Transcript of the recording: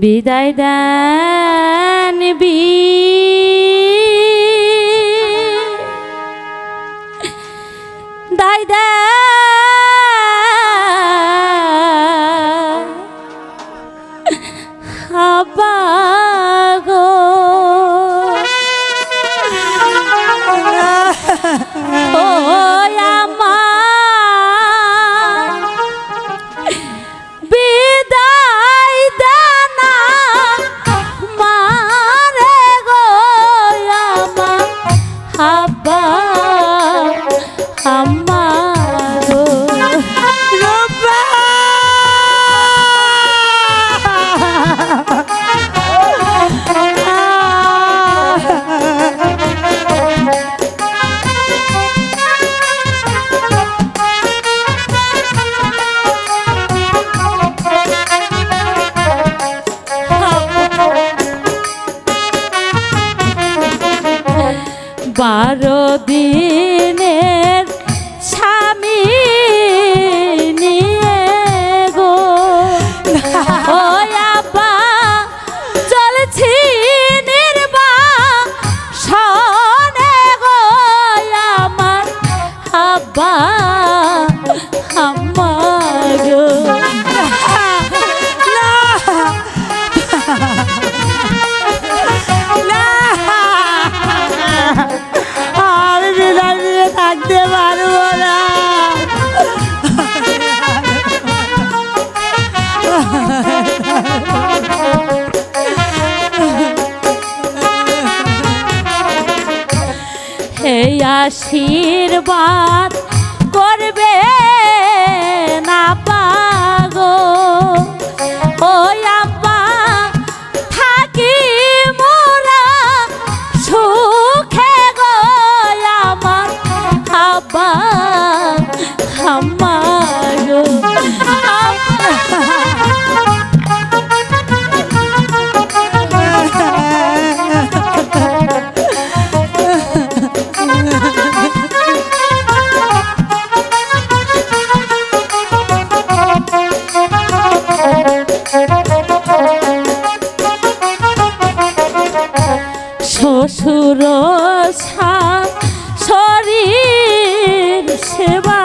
বিদায় দেন বি। দায় দেন বারো দিনের হে আশীর্বাদ করবে গুরু শরীর সেবা